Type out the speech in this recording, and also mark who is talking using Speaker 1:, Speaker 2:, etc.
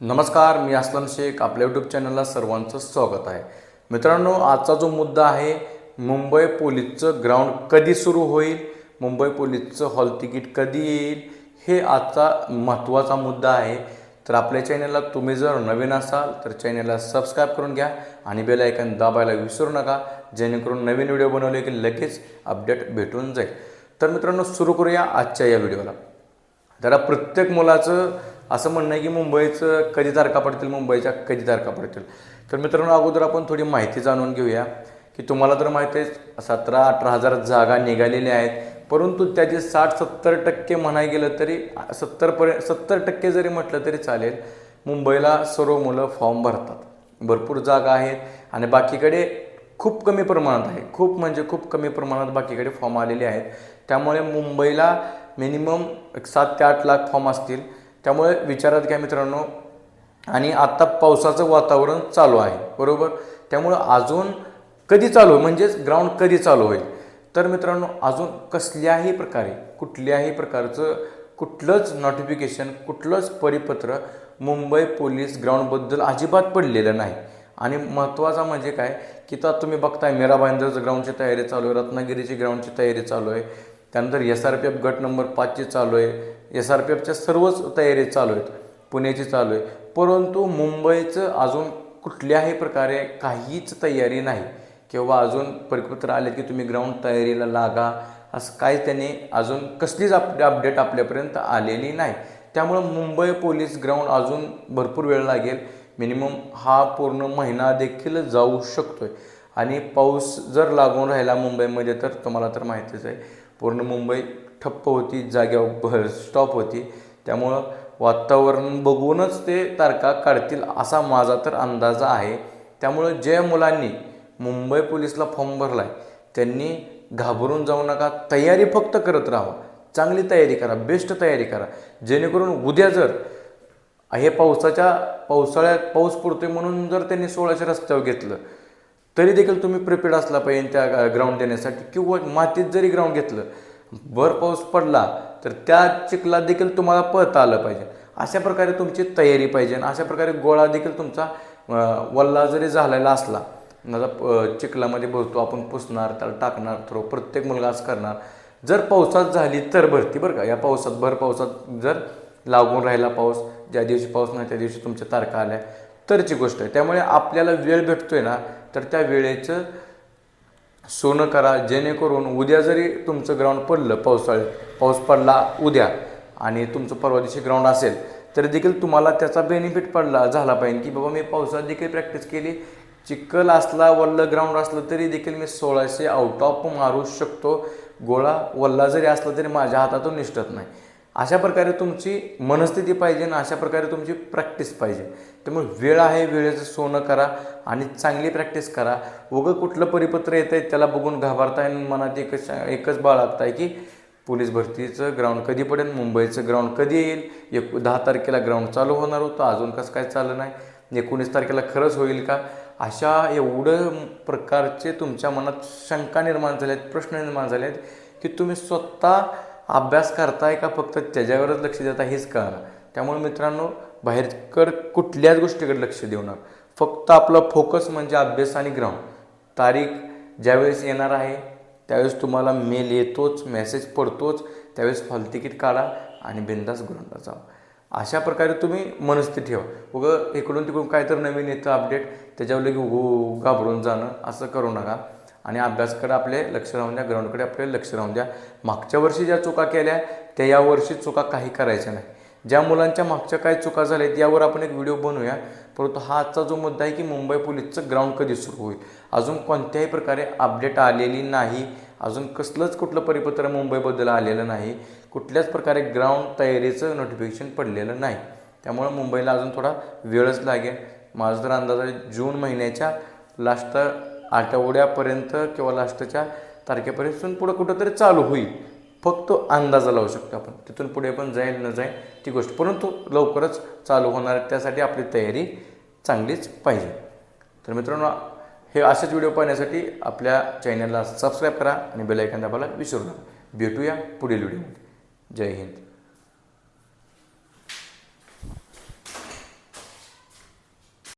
Speaker 1: नमस्कार मी असलम शेख. आपल्या यूट्यूब चॅनलला सर्वांचं स्वागत आहे. मित्रांनो आजचा जो मुद्दा आहे मुंबई पोलीसचं ग्राउंड कधी सुरू होईल मुंबई पोलीसचं हॉल तिकीट कधी येईल हे आजचा महत्त्वाचा मुद्दा आहे. तर आपल्या चॅनलला तुम्ही जर नवीन असाल तर चॅनलला सबस्क्राईब करून घ्या आणि बेल आयकन दाबायला विसरू नका जेणेकरून नवीन व्हिडिओ बनवले की लगेच अपडेट भेटून जाईल. तर मित्रांनो सुरू करूया आजच्या या व्हिडिओला जरा प्रत्येक मुलाचं असं म्हणणं आहे की मुंबईचं कधी तारखा पडतील मुंबईच्या कधी तारखा पडतील. तर मित्रांनो अगोदर आपण थोडी माहिती जाणून घेऊया की तुम्हाला तर माहिती आहे सतरा अठरा हजार जागा निघालेल्या आहेत परंतु त्याचे साठ सत्तर टक्के म्हणाय गेलं तरी सत्तरपर्यंत सत्तर टक्के जरी म्हटलं तरी चालेल मुंबईला सर्व मुलं फॉर्म भरतात. भरपूर जागा आहेत आणि बाकीकडे खूप कमी प्रमाणात आहे. खूप म्हणजे खूप कमी प्रमाणात बाकीकडे फॉर्म आलेले आहेत. त्यामुळे मुंबईला मिनिमम एक सात ते आठ लाख फॉर्म असतील. त्यामुळे विचारात घ्या मित्रांनो. आणि आत्ता पावसाचं वातावरण चालू आहे बरोबर? त्यामुळं अजून कधी चालू म्हणजेच ग्राउंड कधी चालू होईल? तर मित्रांनो अजून कसल्याही प्रकारे कुठल्याही प्रकारचं कुठलंच नोटिफिकेशन कुठलंच परिपत्र मुंबई पोलीस ग्राउंडबद्दल अजिबात पडलेलं नाही. आणि महत्त्वाचा म्हणजे काय? की तर तुम्ही बघताय मीरा भाईंदरचं ग्राउंडची तयारी चालू आहे रत्नागिरीची ग्राउंडची तयारी चालू आहे. त्यानंतर एस आर पी एफ गट नंबर पाचची चालू आहे. एस आर पी एफच्या सर्वच तयारी चालू आहेत. पुण्याची चालू आहे. परंतु मुंबईचं अजून कुठल्याही प्रकारे काहीच तयारी नाही. किंवा अजून परिपत्र आले की तुम्ही ग्राउंड तयारीला लागा असं काय त्यांनी अजून कसलीच अप अपडेट आपल्यापर्यंत आलेली नाही. त्यामुळं मुंबई पोलीस ग्राउंड अजून भरपूर वेळ लागेल. मिनिमम हा पूर्ण महिना देखील जाऊ आहे आणि पाऊस जर लागून राहिला मुंबईमध्ये तर तुम्हाला तर माहितीच आहे. पूर्ण मुंबई ठप्प होती जाग्यावर स्टॉप होती. त्यामुळं वातावरण बघूनच ते तारखा काढतील असा माझा तर अंदाज आहे. त्यामुळं ज्या मुलांनी मुंबई पोलीसला फॉर्म भरला आहे त्यांनी घाबरून जाऊ नका. तयारी फक्त करत राहा. चांगली तयारी करा बेस्ट तयारी करा. जेणेकरून उद्या जर हे पावसाच्या पावसाळ्यात पाऊस पडतोय म्हणून जर त्यांनी सोळाशे रस्त्यावर घेतलं तरी देखील तुम्ही प्रिपेड असला पाहिजे त्या ग्राउंड देण्यासाठी. किंवा मातीत जरी ग्राउंड घेतलं भर पाऊस पडला तर त्या चिखलात देखील तुम्हाला पळता आलं पाहिजे. अशा प्रकारे तुमची तयारी पाहिजे. आणि अशा प्रकारे गोळा देखील तुमचा वल्ला जरी झालेला असला माझा प- चिखलामध्ये भरतो आपण पुसणार त्याला टाकणार थ्रो प्रत्येक मुलगा असं करणार. जर पावसात झाली तर भरती बरं का. या पावसात भर पावसात जर लागून राहिला पाऊस ज्या दिवशी पाऊस नाही त्या दिवशी तुमच्या तारखा आल्या तरची गोष्ट आहे. त्यामुळे आपल्याला वेळ भेटतोय ना तर त्या वेळेचं सोनं करा जेणेकरून उद्या जरी तुमचं ग्राउंड पडलं पावसाळ्यात पाऊस पडला उद्या आणि तुमचं परवा दिवशी ग्राउंड असेल तरी देखील तुम्हाला त्याचा बेनिफिट पडला झाला पाहिजे. की बाबा मी पावसात देखील प्रॅक्टिस केली चिखल असला वल्लं ग्राउंड असलं तरी देखील मी सोळाशे आउट ऑफ मारू शकतो. गोळा वल्ला जरी असला तरी माझ्या हातातून निष्ठत नाही. अशा प्रकारे तुमची मनस्थिती पाहिजे आणि अशा प्रकारे तुमची प्रॅक्टिस पाहिजे. त्यामुळे वेळ आहे वेळेचं सोनं करा आणि चांगली प्रॅक्टिस करा. उगं कुठलं परिपत्र येतं आहे त्याला बघून घाबरताय आणि मनात एकच एकच बाळगताय की पोलीस भरतीचं ग्राउंड कधी पडेल मुंबईचं ग्राउंड कधी येईल? एक दहा तारखेला ग्राउंड चालू होणार होतं अजून कसं काय चाललं नाही? एकोणीस तारखेला खरंच होईल का? अशा एवढं प्रकारचे तुमच्या मनात शंका निर्माण झाल्या आहेत प्रश्न निर्माण झाले आहेत की तुम्ही स्वतः अभ्यास करताय का फक्त त्याच्यावरच लक्ष देता हेच कळणार. त्यामुळे मित्रांनो बाहेरकड कुठल्याच गोष्टीकडे लक्ष देऊ नका. फक्त आपला फोकस म्हणजे अभ्यास आणि ग्राउंड तारीख ज्यावेळेस येणार आहे त्यावेळेस तुम्हाला मेल येतोच मेसेज पडतोच त्यावेळेस हॉल तिकीट काढा आणि बिंदास ग्राउंडला जा. अशा प्रकारे तुम्ही मनस्थिती ठेवा. उगं इकडून तिकडून काय तर नवीन येतं अपडेट त्याच्यावर लगे उ घाबरून जाणं. असं करू नका. आणि अभ्यासकडे आपले लक्ष राहून द्या ग्राउंडकडे आपले लक्ष राहून द्या. मागच्या वर्षी ज्या चुका केल्या त्या यावर्षी चुका काही करायच्या नाही. ज्या मुलांच्या मागच्या काय चुका झाल्या आहेत यावर आपण एक व्हिडिओ बनवूया. परंतु हा आजचा जो मुद्दा आहे की मुंबई पोलीसचं ग्राउंड कधी सुरू होईल? अजून कोणत्याही प्रकारे अपडेट आलेली नाही. अजून कसलंच कुठलं परिपत्र मुंबईबद्दल आलेलं नाही. कुठल्याच प्रकारे ग्राउंड तयारीचं नोटिफिकेशन पडलेलं नाही. त्यामुळं मुंबईला अजून थोडा वेळच लागेल. माझा तर अंदाज आहे जून महिन्याच्या लास्ट आठवड्यापर्यंत किंवा लास्टच्या तारखेपर्यंत पुढं कुठंतरी चालू होईल. फक्त अंदाजा लावू शकतो आपण. तिथून पुढे पण जाईल न जाईल ती गोष्ट. परंतु लवकरच चालू होणार त्यासाठी आपली तयारी चांगलीच पाहिजे. तर मित्रांनो हे असेच व्हिडिओ पाहण्यासाठी आपल्या चॅनलला सबस्क्राईब करा आणि बेलायकन दाबायला विसरू नका. भेटूया पुढील व्हिडिओमध्ये. जय हिंद.